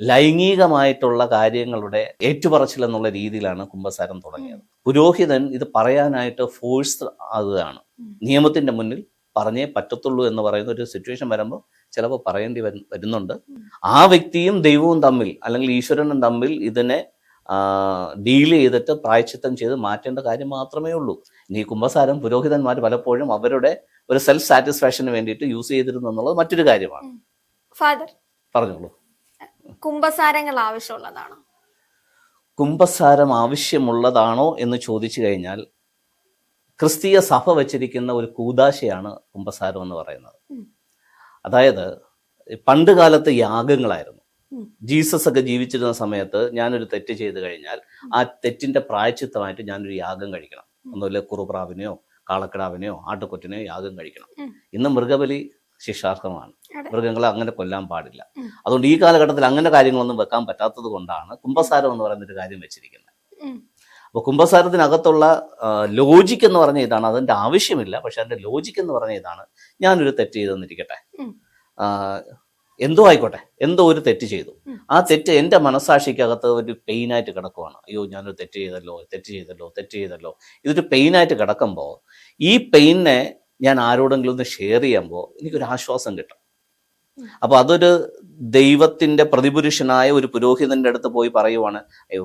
ലൈംഗികമായിട്ടുള്ള കാര്യങ്ങളുടെ ഏറ്റുപറച്ചിൽ എന്നുള്ള രീതിയിലാണ് കുംഭസാരം തുടങ്ങിയത്. പുരോഹിതൻ ഇത് പറയാനായിട്ട് ഫോഴ്സ് ആകുകയാണ് നിയമത്തിന്റെ മുന്നിൽ പറഞ്ഞേ പറ്റത്തുള്ളൂ എന്ന് പറയുന്ന ഒരു സിറ്റുവേഷൻ വരുമ്പോൾ ചിലപ്പോൾ പറയേണ്ടി വരുന്നുണ്ട്. ആ വ്യക്തിയും ദൈവവും തമ്മിൽ അല്ലെങ്കിൽ ഈശ്വരനും തമ്മിൽ ഇതിനെ ഡീൽ ചെയ്തിട്ട് പ്രായച്ചിത്തം ചെയ്ത് മാറ്റേണ്ട കാര്യം മാത്രമേ ഉള്ളൂ. ഇനി ഈ കുംഭസാരം പുരോഹിതന്മാർ പലപ്പോഴും അവരുടെ ഒരു സെൽഫ് സാറ്റിസ്ഫാക്ഷന് വേണ്ടിയിട്ട് യൂസ് ചെയ്തിരുന്നു എന്നുള്ളത് മറ്റൊരു കാര്യമാണ്. ഫാദർ പറഞ്ഞോളൂ. കുംഭസാരങ്ങൾ ആവശ്യമുള്ളതാണോ? കുംഭസാരം ആവശ്യമുള്ളതാണോ എന്ന് ചോദിച്ചു കഴിഞ്ഞാൽ ക്രിസ്തീയ സഭ വച്ചിരിക്കുന്ന ഒരു കൂതാശയാണ് കുംഭസാരം എന്ന് പറയുന്നത്. അതായത് പണ്ട് കാലത്ത് യാഗങ്ങളായിരുന്നു. ജീസസ് ഒക്കെ ജീവിച്ചിരുന്ന സമയത്ത് ഞാനൊരു തെറ്റ് ചെയ്തു കഴിഞ്ഞാൽ ആ തെറ്റിന്റെ പ്രായച്ചിത്തമായിട്ട് ഞാനൊരു യാഗം കഴിക്കണം. ഒന്നുമില്ല കുറുപ്രാവിനെയോ കാളക്കിടാവിനെയോ ആട്ടുകൊറ്റിനെയോ യാഗം കഴിക്കണം. ഇന്ന് മൃഗബലി ശിക്ഷാർഹമാണ്. മൃഗങ്ങളെ അങ്ങനെ കൊല്ലാൻ പാടില്ല. അതുകൊണ്ട് ഈ കാലഘട്ടത്തിൽ അങ്ങനെ കാര്യങ്ങളൊന്നും വെക്കാൻ പറ്റാത്തത് കൊണ്ടാണ് കുംഭസാരം എന്ന് പറയുന്ന ഒരു കാര്യം വെച്ചിരിക്കുന്നത്. അപ്പൊ അപ്പോൾ കുംഭസാരത്തിനകത്തുള്ള ലോജിക്ക് എന്ന് പറഞ്ഞ ഇതാണ്. അതിന്റെ ആവശ്യമില്ല പക്ഷെ അതിന്റെ ലോജിക്ക് എന്ന് പറഞ്ഞ ഇതാണ് ഞാനൊരു തെറ്റ് ചെയ്തെന്നിരിക്കട്ടെ എന്തോ ആയിക്കോട്ടെ എന്തോ ഒരു തെറ്റ് ചെയ്തു. ആ തെറ്റ് എന്റെ മനസാക്ഷിക്കകത്ത് ഒരു പെയിനായിട്ട് കിടക്കുവാണ്. അയ്യോ ഞാനൊരു തെറ്റ് ചെയ്തല്ലോ തെറ്റ് ചെയ്തല്ലോ തെറ്റ് ചെയ്തല്ലോ. ഇതൊരു പെയിനായിട്ട് കിടക്കുമ്പോൾ ഈ പെയിനെ ഞാൻ ആരോടെങ്കിലും ഒന്ന് ഷെയർ ചെയ്യുമ്പോൾ എനിക്കൊരു ആശ്വാസം കിട്ടും. അപ്പൊ അതൊരു ദൈവത്തിന്റെ പ്രതിപുരുഷനായ ഒരു പുരോഹിതന്റെ അടുത്ത് പോയി പറയുവാണ് അയ്യോ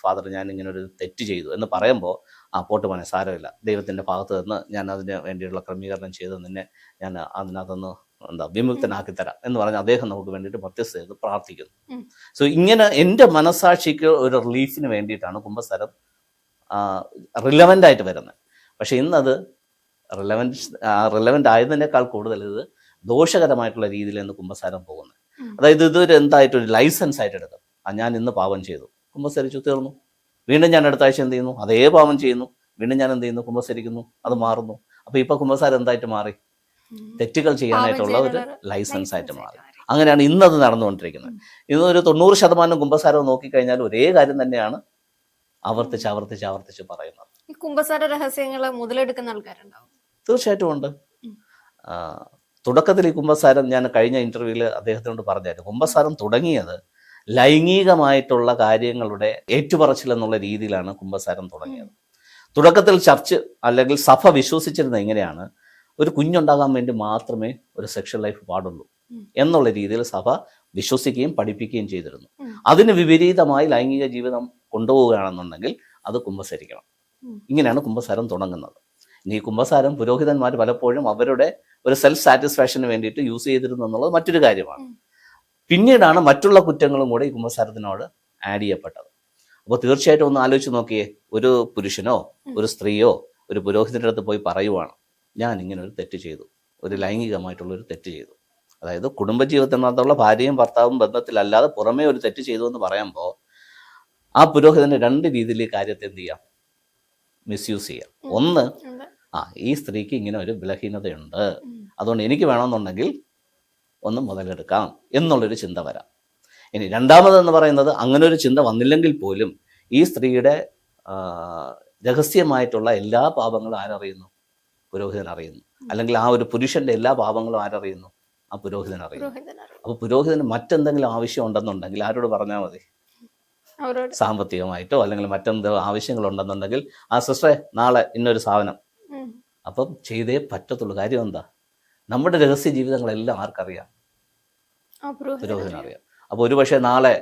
ഫാദർ ഞാൻ ഇങ്ങനെ ഒരു തെറ്റ് ചെയ്തു എന്ന് പറയുമ്പോൾ ആ പോട്ട് പോനെ സാരമില്ല. ദൈവത്തിന്റെ ഭാഗത്ത് നിന്ന് ഞാൻ അതിന് വേണ്ടിയുള്ള ക്രമീകരണം ചെയ്ത് നിന്നെ ഞാൻ അതിനകത്തുനിന്ന് എന്താ വിമുക്തനാക്കി തരാം എന്ന് പറഞ്ഞ് അദ്ദേഹം നമുക്ക് വേണ്ടിയിട്ട് മധ്യസ്ഥ ചെയ്ത് പ്രാർത്ഥിക്കുന്നു. സോ ഇങ്ങനെ എന്റെ മനസാക്ഷിക്ക് ഒരു റിലീഫിന് വേണ്ടിയിട്ടാണ് കുംഭസ്ഥലം റിലവന്റ് ആയിട്ട് വരുന്നത്. പക്ഷെ ഇന്നത് റിലവന്റ് റിലവന്റ് ആയതിനേക്കാൾ കൂടുതൽ ഇത് ദോഷകരമായിട്ടുള്ള രീതിയിലാണ് കുംഭസാരം പോകുന്നത്. അതായത് ഇതൊരു എന്തായിട്ട് ഒരു ലൈസൻസ് ആയിട്ട് എടുക്കും ആ ഞാൻ ഇന്ന് പാപം ചെയ്തു. കുംഭസരിച്ചു തീർന്നു. വീണ്ടും ഞാൻ അടുത്ത ആഴ്ച എന്ത് ചെയ്യുന്നു? അതേ പാപം ചെയ്യുന്നു. വീണ്ടും ഞാൻ എന്ത് ചെയ്യുന്നു? കുംഭസരിക്കുന്നു. അത് മാറുന്നു. അപ്പൊ ഇപ്പൊ കുംഭസാരം എന്തായിട്ട് മാറി. തെറ്റുകൾ ചെയ്യാനായിട്ടുള്ള ഒരു ലൈസൻസ് ആയിട്ട് മാറി. അങ്ങനെയാണ് ഇന്നത് നടന്നുകൊണ്ടിരിക്കുന്നത്. ഇന്ന് ഒരു തൊണ്ണൂറ് ശതമാനം കുംഭസാരം നോക്കിക്കഴിഞ്ഞാൽ ഒരേ കാര്യം തന്നെയാണ് ആവർത്തിച്ച് ആവർത്തിച്ച് ആവർത്തിച്ച് പറയുന്നത്. കുംഭസാര രഹസ്യങ്ങൾ മുതലെടുക്കുന്ന ആൾക്കാരുണ്ടാവും. തീർച്ചയായിട്ടും ഉണ്ട്. തുടക്കത്തിൽ ഈ കുംഭസാരം ഞാൻ കഴിഞ്ഞ ഇന്റർവ്യൂവിൽ അദ്ദേഹത്തിനോട് പറഞ്ഞായിരുന്നു. കുംഭസാരം തുടങ്ങിയത് ലൈംഗികമായിട്ടുള്ള കാര്യങ്ങളുടെ ഏറ്റുപറച്ചിൽ എന്നുള്ള രീതിയിലാണ് കുംഭസാരം തുടങ്ങിയത്. തുടക്കത്തിൽ ചർച്ച് അല്ലെങ്കിൽ സഭ വിശ്വസിച്ചിരുന്നത് എങ്ങനെയാണ്? ഒരു കുഞ്ഞുണ്ടാകാൻ വേണ്ടി മാത്രമേ ഒരു സെക്ഷൽ ലൈഫ് പാടുള്ളൂ എന്നുള്ള രീതിയിൽ സഭ വിശ്വസിക്കുകയും പഠിപ്പിക്കുകയും ചെയ്തിരുന്നു. അതിന് വിപരീതമായി ലൈംഗിക ജീവിതം കൊണ്ടുപോവുകയാണെന്നുണ്ടെങ്കിൽ അത് കുംഭസരിക്കണം ഇങ്ങനെയാണ് കുംഭസാരം തുടങ്ങുന്നത്. ഇനി കുംഭസാരം പുരോഹിതന്മാർ പലപ്പോഴും അവരുടെ ഒരു സെൽഫ് സാറ്റിസ്ഫാക്ഷന് വേണ്ടിയിട്ട് യൂസ് ചെയ്തിരുന്നു എന്നുള്ളത് മറ്റൊരു കാര്യമാണ്. പിന്നീടാണ് മറ്റുള്ള കുറ്റങ്ങളും കൂടെ ഈ കുംഭസാരത്തിനോട് ആഡ് ചെയ്യപ്പെട്ടത്. അപ്പോൾ തീർച്ചയായിട്ടും ഒന്ന് ആലോചിച്ച് നോക്കിയേ ഒരു പുരുഷനോ ഒരു സ്ത്രീയോ ഒരു പുരോഹിതന്റെ അടുത്ത് പോയി പറയുവാണ് ഞാൻ ഇങ്ങനെ ഒരു തെറ്റ് ചെയ്തു. ഒരു ലൈംഗികമായിട്ടുള്ള ഒരു തെറ്റ് ചെയ്തു. അതായത് കുടുംബജീവിതത്തിനകത്തുള്ള ഭാര്യയും ഭർത്താവും ബന്ധത്തിലല്ലാതെ പുറമേ ഒരു തെറ്റ് ചെയ്തു എന്ന് പറയുമ്പോൾ ആ പുരോഹിതന് രണ്ട് രീതിയിൽ ഈ കാര്യത്തെ എന്ത് ചെയ്യാം? മിസ്യൂസ് ചെയ്യാം. ഒന്ന്. ആ ഈ സ്ത്രീക്ക് ഇങ്ങനെ ഒരു ബലഹീനതയുണ്ട്. അതുകൊണ്ട് എനിക്ക് വേണമെന്നുണ്ടെങ്കിൽ ഒന്ന് മുതലെടുക്കാം എന്നുള്ളൊരു ചിന്ത വരാം. ഇനി രണ്ടാമതെന്ന് പറയുന്നത് അങ്ങനെ ഒരു ചിന്ത വന്നില്ലെങ്കിൽ പോലും ഈ സ്ത്രീയുടെ രഹസ്യമായിട്ടുള്ള എല്ലാ പാപങ്ങളും ആരറിയുന്നു? പുരോഹിതൻ അറിയുന്നു. അല്ലെങ്കിൽ ആ ഒരു പുരുഷന്റെ എല്ലാ പാപങ്ങളും ആരറിയുന്നു? ആ പുരോഹിതൻ അറിയുന്നു. അപ്പൊ പുരോഹിതന് മറ്റെന്തെങ്കിലും ആവശ്യം ഉണ്ടെന്നുണ്ടെങ്കിൽ ആരോട് പറഞ്ഞാൽ മതി? സാമ്പത്തികമായിട്ടോ അല്ലെങ്കിൽ മറ്റെന്തോ ആവശ്യങ്ങളുണ്ടെന്നുണ്ടെങ്കിൽ ആ സിസ്റ്ററെ നാളെ ഇന്നൊരു സാധനം. അപ്പം ചെയ്തേ പറ്റത്തുള്ളൂ. കാര്യം എന്താ? നമ്മുടെ രഹസ്യ ജീവിതങ്ങളെല്ലാം ആർക്കറിയാം? പുരോഹിതനറിയാം. അപ്പോൾ ഒരു പക്ഷേ നാളെ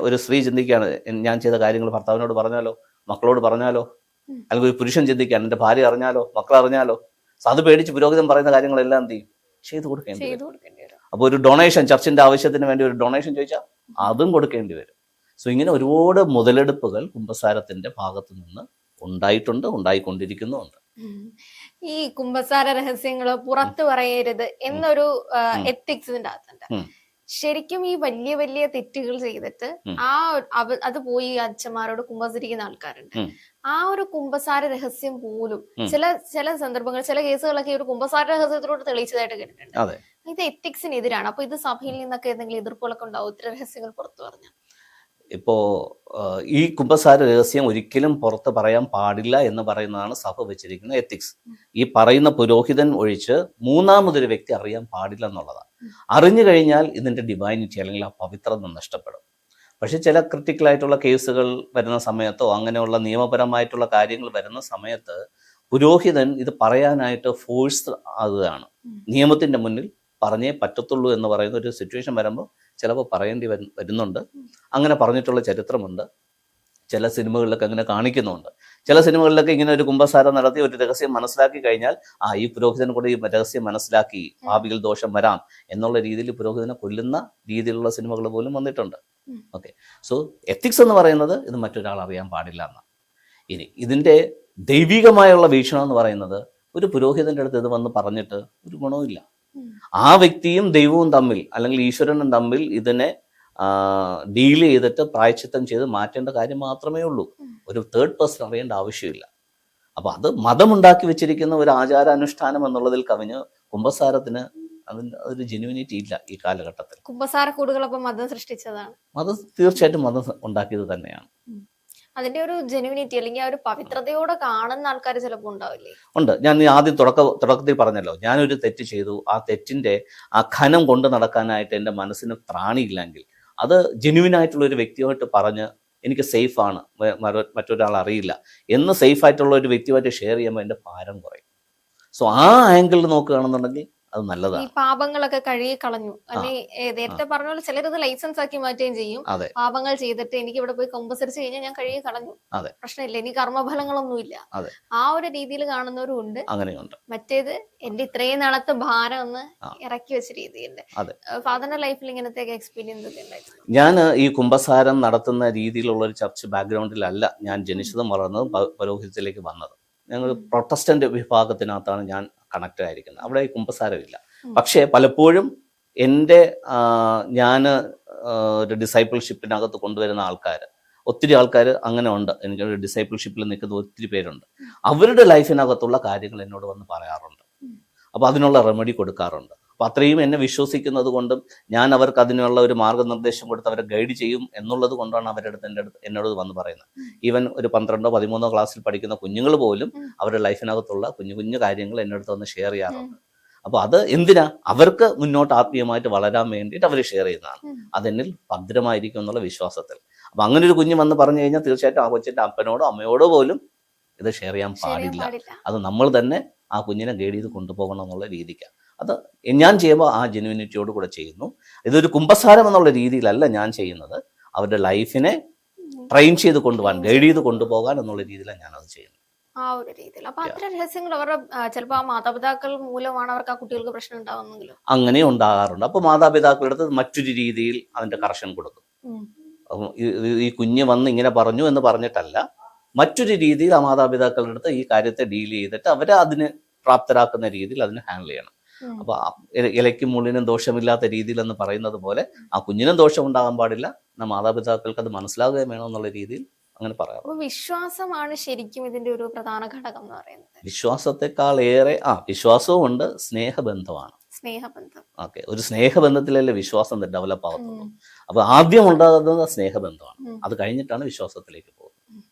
ഒരു സ്ത്രീ ചിന്തിക്കുകയാണ് ഞാൻ ചെയ്ത കാര്യങ്ങൾ ഭർത്താവിനോട് പറഞ്ഞാലോ? മക്കളോട് പറഞ്ഞാലോ? അല്ലെങ്കിൽ ഒരു പുരുഷൻ ചിന്തിക്കുകയാണ് എന്റെ ഭാര്യ അറിഞ്ഞാലോ? മക്കൾ അറിഞ്ഞാലോ? അത് പേടിച്ച് പുരോഹിതൻ പറയുന്ന കാര്യങ്ങളെല്ലാം എന്ത് ചെയ്യും? ചെയ്തു കൊടുക്കേണ്ടി വരും. അപ്പോൾ ഒരു ഡൊണേഷൻ ചർച്ചിന്റെ ആവശ്യത്തിന് വേണ്ടി ഒരു ഡൊണേഷൻ ചോദിച്ചാൽ അതും കൊടുക്കേണ്ടി വരും. സോ ഇങ്ങനെ ഒരുപാട് മുതലെടുപ്പുകൾ കുംഭസാരത്തിന്റെ ഭാഗത്തു നിന്ന് ഉണ്ടായിട്ടുണ്ട് ഉണ്ടായിക്കൊണ്ടിരിക്കുന്നുമുണ്ട്. ഈ കുംഭസാര രഹസ്യങ്ങൾ പുറത്തു പറയരുത് എന്നൊരു ഉം. എത്തിക്സ് ഇതിന്റെ അകത്തുണ്ട്. ശരിക്കും ഈ വലിയ വലിയ തെറ്റുകൾ ചെയ്തിട്ട് ആ അത് പോയി അച്ഛന്മാരോട് കുംഭസരിക്കുന്ന ആൾക്കാരുണ്ട്. ആ ഒരു കുംഭസാര രഹസ്യം പോലും ചില ചില സന്ദർഭങ്ങൾ ചില കേസുകളൊക്കെ ഒരു കുംഭസാര രഹസ്യത്തിലൂടെ തെളിയിച്ചതായിട്ട് കേട്ടിട്ടുണ്ട്. ഇത് എത്തിക്സിനെതിരാണ് അപ്പൊ ഇത് സഭയിൽ നിന്നൊക്കെ എന്തെങ്കിലും എതിർപ്പുകളൊക്കെ ഉണ്ടാവും? ഇത്തരം രഹസ്യങ്ങൾ പുറത്തു പറഞ്ഞു ഇപ്പോൾ ഈ കുംഭസാര രഹസ്യം ഒരിക്കലും പുറത്ത് പറയാൻ പാടില്ല എന്ന് പറയുന്നതാണ് സഭ വെച്ചിരിക്കുന്ന എത്തിക്സ് ഈ പറയുന്ന പുരോഹിതൻ ഒഴിച്ച് മൂന്നാമതൊരു വ്യക്തി അറിയാൻ പാടില്ല എന്നുള്ളതാണ്. അറിഞ്ഞു കഴിഞ്ഞാൽ ഇതിന്റെ ഡിവൈനിറ്റി അല്ലെങ്കിൽ ആ പവിത്രത നഷ്ടപ്പെടും. പക്ഷേ ചില ക്രിട്ടിക്കൽ ആയിട്ടുള്ള കേസുകൾ വരുന്ന സമയത്തോ അങ്ങനെയുള്ള നിയമപരമായിട്ടുള്ള കാര്യങ്ങൾ വരുന്ന സമയത്ത് പുരോഹിതൻ ഇത് പറയാനായിട്ട് ഫോഴ്സ് ആകുകയാണ് നിയമത്തിന്റെ നിയമത്തിന്റെ മുന്നിൽ പറഞ്ഞേ പറ്റത്തുള്ളൂ എന്ന് പറയുന്ന ഒരു സിറ്റുവേഷൻ വരുമ്പോൾ ചിലപ്പോൾ പറയേണ്ടി വരുന്നുണ്ട്. അങ്ങനെ പറഞ്ഞിട്ടുള്ള ചരിത്രമുണ്ട്. ചില സിനിമകളിലൊക്കെ അങ്ങനെ കാണിക്കുന്നുണ്ട്. ചില സിനിമകളിലൊക്കെ ഇങ്ങനെ ഒരു കുംഭസാരം നടത്തി ഒരു രഹസ്യം മനസ്സിലാക്കി കഴിഞ്ഞാൽ ആ ഈ പുരോഹിതൻ കൂടെ ഈ രഹസ്യം മനസ്സിലാക്കി ഭാവിയിൽ ദോഷം വരാം എന്നുള്ള രീതിയിൽ പുരോഹിതനെ കൊല്ലുന്ന രീതിയിലുള്ള സിനിമകൾ പോലും വന്നിട്ടുണ്ട്. ഓക്കെ. സോ എത്തിക്സ് എന്ന് പറയുന്നത് ഇത് മറ്റൊരാൾ അറിയാൻ പാടില്ല എന്നാണ് ഇനി ഇതിന്റെ ദൈവികമായുള്ള വീക്ഷണം എന്ന് പറയുന്നത് ഒരു പുരോഹിതന്റെ അടുത്ത് ഇത് വന്ന് പറഞ്ഞിട്ട് ഒരു ഗുണവുമില്ല. ആ വ്യക്തിയും ദൈവവും തമ്മിൽ അല്ലെങ്കിൽ ഈശ്വരനും തമ്മിൽ ഇതിനെ ഡീൽ ചെയ്തിട്ട് പ്രായച്ചിത്തം ചെയ്ത് മാറ്റേണ്ട കാര്യം മാത്രമേ ഉള്ളൂ. ഒരു തേർഡ് പേഴ്സൺ അറിയേണ്ട ആവശ്യമില്ല. അപ്പൊ അത് മതമുണ്ടാക്കി വെച്ചിരിക്കുന്ന ഒരു ആചാരാനുഷ്ഠാനം എന്നുള്ളതിൽ കവിഞ്ഞ് കുംഭസാരത്തിന് അതിന് ഒരു ജെനുവിനിറ്റി ഇല്ല ഈ കാലഘട്ടത്തിൽ. കുംഭസാര കൂടുകളൊക്കെ മതം സൃഷ്ടിച്ചതാണ്. മതം തീർച്ചയായിട്ടും മതം ഉണ്ടാക്കിയത് തന്നെയാണ്. അതിന്റെ ഒരു ജെനുവിനിറ്റി അല്ലെങ്കിൽ ആ ഒരു പവിത്രതയോടെ കാണുന്ന ആൾക്കാർ ചിലപ്പോൾ ഉണ്ടാവില്ലേ? ഉണ്ട്. ഞാൻ ആദ്യം തുടക്ക തുടക്കത്തിൽ പറഞ്ഞല്ലോ. ഞാനൊരു തെറ്റ് ചെയ്തു. ആ തെറ്റിന്റെ ആ ഖനം കൊണ്ട് നടക്കാനായിട്ട് എന്റെ മനസ്സിന് ത്രാണിയില്ലെങ്കിൽ അത് ജെനുവിനായിട്ടുള്ള ഒരു വ്യക്തിയായിട്ട് പറഞ്ഞ് എനിക്ക് സേഫ് ആണ്. മറ്റൊരാൾ അറിയില്ല. എന്ന് സേഫ് ആയിട്ടുള്ള ഒരു വ്യക്തിയുമായിട്ട് ഷെയർ ചെയ്യുമ്പോൾ എന്റെ ഭാരം കുറയും. സോ ആ ആംഗിളിൽ നോക്കുകയാണെന്നുണ്ടെങ്കിൽ അത് നല്ലതാണ് പാപങ്ങളൊക്കെ കഴുകി കളഞ്ഞു. നേരത്തെ പറഞ്ഞ പോലെ ചിലരത് ലൈസൻസ് ആക്കി മാറ്റുകയും ചെയ്യും. പാപങ്ങൾ ചെയ്തിട്ട് എനിക്ക് ഇവിടെ പോയി കൊമ്പസരിച്ച് കഴിഞ്ഞാൽ ഞാൻ കഴുകി കളഞ്ഞു. പ്രശ്നമില്ല. ഇനി കർമ്മഫലങ്ങളൊന്നുമില്ല. ഇല്ല ആ ഒരു രീതിയിൽ കാണുന്നവരും ഉണ്ട് അങ്ങനെയുണ്ട്. മറ്റേത് എന്റെ ഇത്രയും നാളത്തെ ഭാരം ഒന്ന്. ഇറക്കി വെച്ച രീതിയുണ്ട്. ഫാദറിന്റെ ലൈഫിൽ ഇങ്ങനത്തെ എക്സ്പീരിയൻസ് ഞാൻ ഈ കുംഭസാരം നടത്തുന്ന രീതിയിലുള്ള ഒരു ചർച്ച് ബാക്ക്ഗ്രൗണ്ടിലല്ല ഞാൻ ജനിച്ചതും വളർന്നതും പുരോഹിതത്തിലേക്ക് പൗരോഹിത്യത്തിലേക്ക് വന്നത്. ഞങ്ങൾ പ്രൊട്ടസ്റ്റന്റ് വിഭാഗത്തിനകത്താണ് ഞാൻ കണക്ട് ആയിരിക്കുന്നത്. അവിടെ കുമ്പസാരമില്ല. പക്ഷേ പലപ്പോഴും എന്റെ ഞാൻ ഒരു ഡിസൈപ്പിൾഷിപ്പിനകത്ത് കൊണ്ടുവരുന്ന ആൾക്കാർ ഒത്തിരി ആൾക്കാർ അങ്ങനെ ഉണ്ട്. എനിക്കൊരു ഡിസൈപ്പിൾഷിപ്പിൽ നിൽക്കുന്ന ഒത്തിരി പേരുണ്ട്. അവരുടെ ലൈഫിനകത്തുള്ള കാര്യങ്ങൾ എന്നോട് വന്ന് പറയാറുണ്ട്. അപ്പോൾ അതിനുള്ള റെമഡി കൊടുക്കാറുണ്ട്. അപ്പോൾ അത്രയും എന്നെ വിശ്വസിക്കുന്നത് കൊണ്ടും ഞാൻ അവർക്ക് അതിനുള്ള ഒരു മാർഗനിർദ്ദേശം കൊടുത്ത് അവരെ ഗൈഡ് ചെയ്യും എന്നുള്ളത് കൊണ്ടാണ് അവരുടെ അടുത്ത് എന്റെ അടുത്ത് എന്നോട് വന്ന് പറയുന്നത്. ഈവൻ ഒരു പന്ത്രണ്ടോ പതിമൂന്നോ ക്ലാസ്സിൽ പഠിക്കുന്ന കുഞ്ഞുങ്ങൾ പോലും. അവരുടെ ലൈഫിനകത്തുള്ള കുഞ്ഞു കുഞ്ഞു കാര്യങ്ങൾ എന്റെ അടുത്ത് വന്ന് ഷെയർ ചെയ്യാറുണ്ട്. അപ്പോൾ അത് എന്തിനാ? അവർക്ക് മുന്നോട്ട് ആത്മീയമായിട്ട് വളരാൻ വേണ്ടിയിട്ട് അവർ ഷെയർ ചെയ്യുന്നതാണ്. അതെന്നിൽ ഭദ്രമായിരിക്കും എന്നുള്ള വിശ്വാസത്തിൽ. അപ്പം അങ്ങനെ ഒരു കുഞ്ഞ് വന്ന് പറഞ്ഞു കഴിഞ്ഞാൽ തീർച്ചയായിട്ടും ആ കൊച്ചിന്റെ അപ്പനോടോ അമ്മയോടോ പോലും ഇത് ഷെയർ ചെയ്യാൻ പാടില്ല. അത് നമ്മൾ തന്നെ ആ കുഞ്ഞിനെ ഗൈഡ് ചെയ്ത് കൊണ്ടുപോകണം എന്നുള്ള രീതിക്കാണ് അത് ഞാൻ ചെയ്യുമ്പോൾ ആ ജെനുവിനിറ്റിയോട് കൂടെ ചെയ്യുന്നു. ഇതൊരു കുംഭസാരം എന്നുള്ള രീതിയിലല്ല ഞാൻ ചെയ്യുന്നത്. അവരുടെ ലൈഫിനെ ട്രെയിൻ ചെയ്ത് കൊണ്ടുപോകാൻ ഗൈഡ് ചെയ്ത് കൊണ്ടുപോകാൻ എന്നുള്ള രീതിയിലാണ് ഞാൻ അത് ചെയ്യുന്നത്. ആ ഒരു രീതിയിൽ. അപ്പൊ അത്ര രഹസ്യങ്ങൾ അവരുടെ ചിലപ്പോൾ ചിലപ്പോ ആ മാതാപിതാക്കൾ മൂലമാണ് അവർക്ക് ആ കുട്ടികൾക്ക് പ്രശ്നം ഉണ്ടാവുന്നെങ്കിലും അങ്ങനെ ഉണ്ടാകാറുണ്ട്. അപ്പൊ മാതാപിതാക്കളുടെ അടുത്ത് മറ്റൊരു രീതിയിൽ അതിന്റെ കറക്ഷൻ കൊടുക്കും. ഈ- കുഞ്ഞ് വന്ന് ഇങ്ങനെ പറഞ്ഞു എന്ന് പറഞ്ഞിട്ടല്ല മറ്റൊരു രീതിയിൽ ആ മാതാപിതാക്കളുടെ അടുത്ത് ഈ കാര്യത്തെ ഡീൽ ചെയ്തിട്ട് അവരെ അതിന് പ്രാപ്തരാക്കുന്ന രീതിയിൽ അതിനെ ഹാൻഡിൽ ചെയ്യണം. അപ്പൊ ഇലയ്ക്കും മുള്ളിനും ദോഷമില്ലാത്ത രീതിയിൽ എന്ന് പറയുന്നത് പോലെ ആ കുഞ്ഞിനും ദോഷം ഉണ്ടാകാൻ പാടില്ല. ന മാതാപിതാക്കൾക്ക് അത് മനസ്സിലാകുകയും വേണം എന്നുള്ള രീതിയിൽ അങ്ങനെ പറയാം വിശ്വാസമാണ് ശരിക്കും ഇതിന്റെ ഒരു പ്രധാന ഘടകം എന്ന് പറയുന്നത്. വിശ്വാസത്തെക്കാൾ ഏറെ ആ വിശ്വാസവും ഉണ്ട് സ്നേഹബന്ധമാണ് സ്നേഹബന്ധം. ഓക്കെ ഒരു സ്നേഹബന്ധത്തിലല്ലേ വിശ്വാസം ഡെവലപ്പ് ആവുന്നത് അപ്പൊ ആദ്യം ഉണ്ടാകുന്നത് സ്നേഹബന്ധമാണ്. അത് കഴിഞ്ഞിട്ടാണ് വിശ്വാസത്തിലേക്ക് പോകുന്നത്.